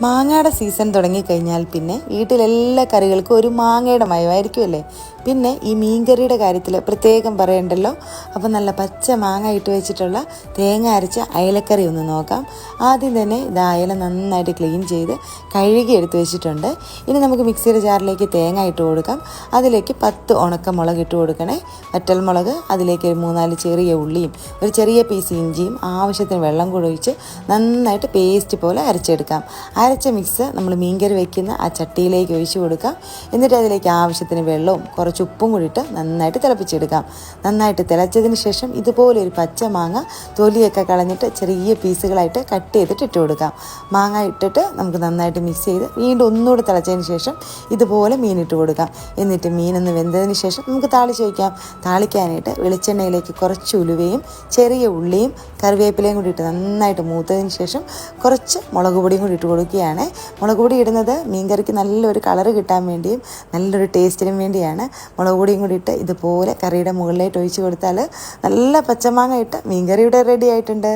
മാങ്ങയുടെ സീസൺ തുടങ്ങിക്കഴിഞ്ഞാൽ പിന്നെ വീട്ടിലെല്ലാ കറികൾക്കും ഒരു മാങ്ങയുടെ മയമായിരിക്കുമല്ലേ പിന്നെ ഈ മീൻകറിയുടെ കാര്യത്തിൽ പ്രത്യേകം പറയണ്ടല്ലോ? അപ്പോൾ നല്ല പച്ച മാങ്ങ ഇട്ട് വെച്ചിട്ടുള്ള തേങ്ങ അരച്ച അയലക്കറി ഒന്ന് നോക്കാം. ആദ്യം തന്നെ ഇത് അയല നന്നായിട്ട് ക്ലീൻ ചെയ്ത് കഴുകി എടുത്ത് വെച്ചിട്ടുണ്ട്. ഇനി നമുക്ക് മിക്സിയുടെ ജാറിലേക്ക് തേങ്ങ ഇട്ട് കൊടുക്കാം. അതിലേക്ക് പത്ത് ഉണക്കമുളക് ഇട്ട് കൊടുക്കണേ. വറ്റൽമുളക് അതിലേക്ക് ഒരു മൂന്നാൽ ചെറിയ ഉള്ളിയും ഒരു ചെറിയ പീസ് ഇഞ്ചിയും ആവശ്യത്തിന് വെള്ളം കൂടി ഒഴിച്ച് നന്നായിട്ട് പേസ്റ്റ് പോലെ അരച്ചെടുക്കാം. അരച്ച മിക്സ് നമ്മൾ മീൻകറി വെക്കുന്ന ആ ചട്ടിയിലേക്ക് ഒഴിച്ചു കൊടുക്കാം. എന്നിട്ട് അതിലേക്ക് ആവശ്യത്തിന് വെള്ളവും കുറച്ച് ഉപ്പും കൂടിയിട്ട് നന്നായിട്ട് തിളപ്പിച്ചെടുക്കാം. നന്നായിട്ട് തിളച്ചതിന് ശേഷം ഇതുപോലെ ഒരു പച്ച മാങ്ങ തൊലിയൊക്കെ കളഞ്ഞിട്ട് ചെറിയ പീസുകളായിട്ട് കട്ട് ചെയ്തിട്ട് ഇട്ട് കൊടുക്കാം. മാങ്ങ ഇട്ടിട്ട് നമുക്ക് നന്നായിട്ട് മിക്സ് ചെയ്ത് വീണ്ടും ഒന്നുകൂടി തിളച്ചതിന് ശേഷം ഇതുപോലെ മീൻ ഇട്ട് കൊടുക്കാം. എന്നിട്ട് മീനൊന്ന് വെന്തതിന് ശേഷം നമുക്ക് താളിച്ച് വയ്ക്കാം താളിക്കാനായിട്ട് വെളിച്ചെണ്ണയിലേക്ക് കുറച്ച് ഉലുവയും ചെറിയ ഉള്ളിയും കറിവേപ്പിലയും കൂടി ഇട്ട് നന്നായിട്ട് മൂത്തതിന് ശേഷം കുറച്ച് മുളക് പൊടിയും കൂടി ഇട്ട് കൊടുക്കുകയാണ് മുളക് പൊടി ഇടുന്നത് മീൻകറിക്ക് നല്ലൊരു കളറ് കിട്ടാൻ വേണ്ടിയും നല്ലൊരു ടേസ്റ്റിനും വേണ്ടിയാണ്. മുളക് പൊടിയും കൂടി ഇട്ട് ഇതുപോലെ കറിയുടെ മുകളിലായിട്ട് ഒഴിച്ച് കൊടുത്താൽ നല്ല പച്ചമാങ്ങ ഇട്ട് മീൻകറി ഇവിടെ റെഡി ആയിട്ടുണ്ട്.